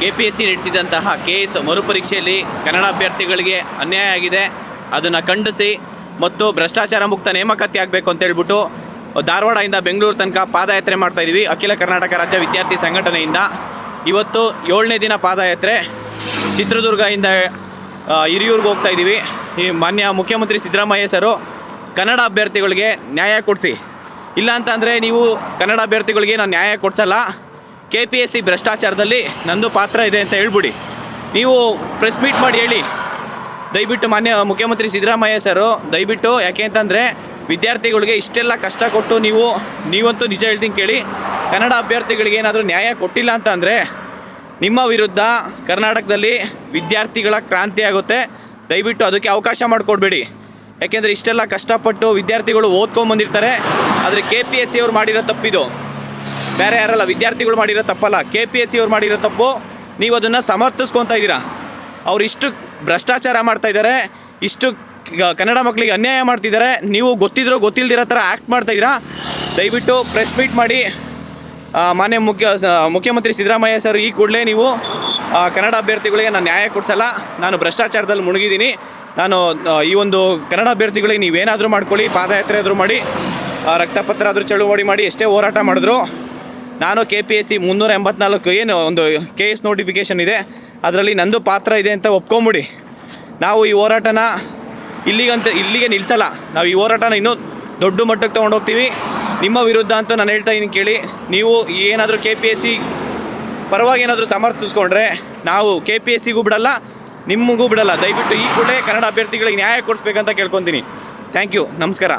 K P S C ನಡೆಸಿದಂತಹ K S ಮರುಪರೀಕ್ಷೆಯಲ್ಲಿ ಕನ್ನಡ ಅಭ್ಯರ್ಥಿಗಳಿಗೆ ಅನ್ಯಾಯ ಆಗಿದೆ. ಅದನ್ನು ಖಂಡಿಸಿ ಮತ್ತು ಭ್ರಷ್ಟಾಚಾರ ಮುಕ್ತ ನೇಮಕಾತಿ ಆಗಬೇಕು ಅಂತ ಹೇಳ್ಬಿಟ್ಟು ಧಾರವಾಡದಿಂದ ಬೆಂಗಳೂರು ತನಕ ಪಾದಯಾತ್ರೆ ಮಾಡ್ತಾ ಇದ್ದೀವಿ ಅಖಿಲ ಕರ್ನಾಟಕ ರಾಜ್ಯ ವಿದ್ಯಾರ್ಥಿ ಸಂಘಟನೆಯಿಂದ. ಇವತ್ತು ಏಳನೇ ದಿನ ಪಾದಯಾತ್ರೆ. ಚಿತ್ರದುರ್ಗದಿಂದ ಹಿರಿಯೂರಿಗೆ ಹೋಗ್ತಾ ಇದ್ದೀವಿ ಈ ಮಾನ್ಯ ಮುಖ್ಯಮಂತ್ರಿ ಸಿದ್ದರಾಮಯ್ಯ ಸರು ಕನ್ನಡ ಅಭ್ಯರ್ಥಿಗಳಿಗೆ ನ್ಯಾಯ ಕೊಡಿಸಿ. ಇಲ್ಲ ಅಂತಂದರೆ ನೀವು ಕನ್ನಡ ಅಭ್ಯರ್ಥಿಗಳಿಗೆ ನಾನು ನ್ಯಾಯ ಕೊಡಿಸಲ್ಲ. ಕೆ ಪಿ ಎಸ್ ಸಿ ಭ್ರಷ್ಟಾಚಾರದಲ್ಲಿ ನಂದು ಪಾತ್ರ ಇದೆ ಅಂತ ಹೇಳ್ಬಿಡಿ. ನೀವು ಪ್ರೆಸ್ ಮೀಟ್ ಮಾಡಿ ಹೇಳಿ. ದಯವಿಟ್ಟು ಮಾನ್ಯ ಮುಖ್ಯಮಂತ್ರಿ ಸಿದ್ದರಾಮಯ್ಯ ಸರು, ದಯವಿಟ್ಟು ಯಾಕೆ ಅಂತಂದರೆ ವಿದ್ಯಾರ್ಥಿಗಳಿಗೆ ಇಷ್ಟೆಲ್ಲ ಕಷ್ಟ ಕೊಟ್ಟು ನೀವು, ನೀವಂತೂ ನಿಜ ಹೇಳ್ತೀನಿ ಕೇಳಿ. ಕನ್ನಡ ಅಭ್ಯರ್ಥಿಗಳಿಗೆ ಏನಾದರೂ ನ್ಯಾಯ ಕೊಟ್ಟಿಲ್ಲ ಅಂತ ಅಂದರೆ ನಿಮ್ಮ ವಿರುದ್ಧ ಕರ್ನಾಟಕದಲ್ಲಿ ವಿದ್ಯಾರ್ಥಿಗಳ ಕ್ರಾಂತಿ ಆಗುತ್ತೆ. ದಯವಿಟ್ಟು ಅದಕ್ಕೆ ಅವಕಾಶ ಮಾಡಿಕೊಡ್ಬೇಡಿ. ಯಾಕೆಂದರೆ ಇಷ್ಟೆಲ್ಲ ಕಷ್ಟಪಟ್ಟು ವಿದ್ಯಾರ್ಥಿಗಳು ಓದ್ಕೊಂಬಂದಿರ್ತಾರೆ ಆದರೆ ಕೆ ಪಿ ಎಸ್ ಸಿ ಅವ್ರು ಮಾಡಿರೋ ತಪ್ಪಿದು. ಬೇರೆ ಯಾರಲ್ಲ, ವಿದ್ಯಾರ್ಥಿಗಳು ಮಾಡಿರೋ ತಪ್ಪಲ್ಲ. ಕೆ ಪಿ ಎಸ್ ಸಿ ಅವ್ರು ಮಾಡಿರೋ ತಪ್ಪು. ನೀವು ಅದನ್ನು ಸಮರ್ಥಿಸ್ಕೊತಾ ಇದ್ದೀರಾ? ಅವ್ರು ಇಷ್ಟು ಭ್ರಷ್ಟಾಚಾರ ಮಾಡ್ತಾ ಇದ್ದಾರೆ, ಇಷ್ಟು ಕನ್ನಡ ಮಕ್ಕಳಿಗೆ ಅನ್ಯಾಯ ಮಾಡ್ತಿದ್ದಾರೆ, ನೀವು ಗೊತ್ತಿದ್ರೋ ಗೊತ್ತಿಲ್ದಿರೋ ಥರ ಆ್ಯಕ್ಟ್ ಮಾಡ್ತಾ ಇದ್ದೀರಾ? ದಯವಿಟ್ಟು ಪ್ರೆಸ್ ಮೀಟ್ ಮಾಡಿ. ಮಾನ್ಯ ಮುಖ್ಯ ಮುಖ್ಯಮಂತ್ರಿ ಸಿದ್ದರಾಮಯ್ಯ ಸರ್, ಈ ಕೂಡಲೇ ನೀವು ಕನ್ನಡ ಅಭ್ಯರ್ಥಿಗಳಿಗೆ ನಾನು ನ್ಯಾಯ ಕೊಡಿಸಲ್ಲ. ನಾನು ಭ್ರಷ್ಟಾಚಾರದಲ್ಲಿ ಮುಳುಗಿದ್ದೀನಿ ನಾನು ಈ ಒಂದು ಕನ್ನಡ ಅಭ್ಯರ್ಥಿಗಳಿಗೆ ನೀವೇನಾದರೂ ಮಾಡ್ಕೊಳ್ಳಿ, ಪಾದಯಾತ್ರೆ ಆದರೂ ಮಾಡಿ ರಕ್ತಪತ್ರ ಆದರೂ ಚಳುವಳಿ ಮಾಡಿ, ಎಷ್ಟೇ ಹೋರಾಟ ಮಾಡಿದ್ರು ನಾನು ಕೆ ಪಿ ಎಸ್ ಸಿ ಮುನ್ನೂರ ಎಂಬತ್ನಾಲ್ಕು ಏನು ಒಂದು ಕೆ ಎಸ್ ನೋಟಿಫಿಕೇಷನ್ ಇದೆ. ಅದರಲ್ಲಿ ನಂದು ಪಾತ್ರ ಇದೆ ಅಂತ ಒಪ್ಕೊಂಬಿಡಿ. ನಾವು ಈ ಹೋರಾಟನ ಇಲ್ಲಿಗಂತ, ಇಲ್ಲಿಗೆ ನಿಲ್ಲಿಸಲ್ಲ ನಾವು ಈ ಹೋರಾಟನ ಇನ್ನೂ ದೊಡ್ಡ ಮಟ್ಟಕ್ಕೆ ತೊಗೊಂಡೋಗ್ತೀವಿ. ನಿಮ್ಮ ವಿರುದ್ಧ ಅಂತ ನಾನು ಹೇಳ್ತಾ ಇದ್ದೀನಿ ಕೇಳಿ. ನೀವು ಏನಾದರೂ ಕೆ ಪಿ ಎಸ್ ಸಿ ಪರವಾಗಿ ಏನಾದರೂ ಸಮರ್ಥಿಸ್ಕೊಂಡ್ರೆ ನಾವು ಕೆ ಪಿ ಎಸ್ ಸಿಗೂ ಬಿಡಲ್ಲ, ನಿಮಗೂ ಬಿಡಲ್ಲ. ದಯವಿಟ್ಟು ಈ ಕೂಡಲೇ ಕನ್ನಡ ಅಭ್ಯರ್ಥಿಗಳಿಗೆ ನ್ಯಾಯ ಕೊಡಿಸ್ಬೇಕಂತ ಕೇಳ್ಕೊತೀನಿ. ಥ್ಯಾಂಕ್ ಯು ನಮಸ್ಕಾರ.